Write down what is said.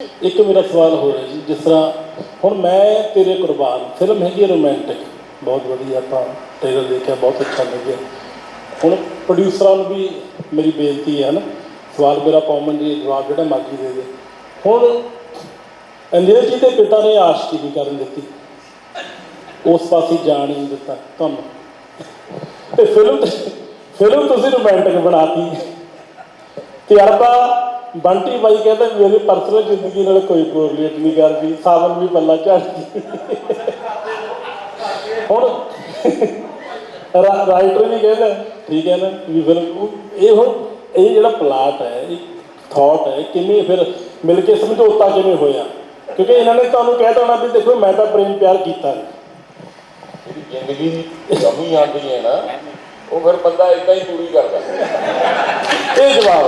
ਇੱਕ ਮੇਰਾ ਸਵਾਲ ਹੋ ਰਿਹਾ ਜੀ, ਜਿਸ ਤਰ੍ਹਾਂ ਹੁਣ ਮੈਂ ਤੇਰੇ ਕੁਰਬਾਨ, ਫਿਲਮ ਹੈਗੀ ਰੋਮਾਂਟਿਕ, ਬਹੁਤ ਵਧੀਆ ਆਪਾਂ ਟ੍ਰੇਲਰ ਦੇਖਿਆ, ਬਹੁਤ ਅੱਛਾ ਲੱਗਿਆ। ਹੁਣ ਪ੍ਰੋਡਿਊਸਰਾਂ ਨੂੰ ਵੀ ਮੇਰੀ ਬੇਨਤੀ ਹੈ ਨਾ ਸਵਾਲ ਮੇਰਾ ਕੌਮਨ ਜੀ ਜਵਾਬ ਜਿਹੜਾ ਮਰਜ਼ੀ ਦੇ ਦੇ। ਹੁਣ ਅੰਜੇਲ ਜੀ ਦੇ ਪਿਤਾ ਨੇ ਆਸ਼ਕੀ ਨਹੀਂ ਕਰਨ ਦਿੱਤੀ। ਉਸ ਪਾਸੇ ਜਾਣ ਹੀ ਨਹੀਂ ਦਿੱਤਾ ਤੁਹਾਨੂੰ। ਤੇ ਫਿਲਮ ਫਿਲਮ ਤੁਸੀਂ ਰੋਮਾਂਟਿਕ ਬਣਾਤੀ। ਤਜਰਬਾ ਬੰਟੀ ਬਾਈ ਕਹਿੰਦਾ ਮੇਰੀ ਪਰਸਨਲ ਜ਼ਿੰਦਗੀ ਨਾਲ ਕੋਈ ਕੋਰੀਲੇਟ ਨਹੀਂ ਕਰਦੀ ਸਾਵਨ ਵੀ ਬੱਲਾ ਝਾੜਦੀ ਹੁਣ ਰਾਈਟਰ ਵੀ ਕਹਿੰਦਾ ਠੀਕ ਹੈ ਨਾ ਵੀ ਫਿਰ ਇਹ ਹੁਣ ਇਹ ਜਿਹੜਾ ਪਲਾਟ ਹੈ ਇਹ ਥਾਟ ਹੈ ਕਿਵੇਂ ਫਿਰ ਮਿਲ ਕੇ ਸਮਝੌਤਾ ਕਿਵੇਂ ਹੋਇਆ? ਕਿਉਂਕਿ ਇਹਨਾਂ ਨੇ ਤੁਹਾਨੂੰ ਕਹਿ ਦੇਣਾ ਵੀ ਦੇਖੋ ਮੈਂ ਤਾਂ ਪ੍ਰੇਮ ਪਿਆਰ ਕੀਤਾ ਜਿਹੜੀ ਜ਼ਿੰਦਗੀ ਦੀ ਕਮੀ ਆਉਂਦੀ ਹੈ ਨਾ ਉਹ ਫਿਰ ਬੰਦਾ ਇਦਾਂ ਹੀ ਪੂਰੀ ਕਰਦਾ। ਇਹ ਜਵਾਬ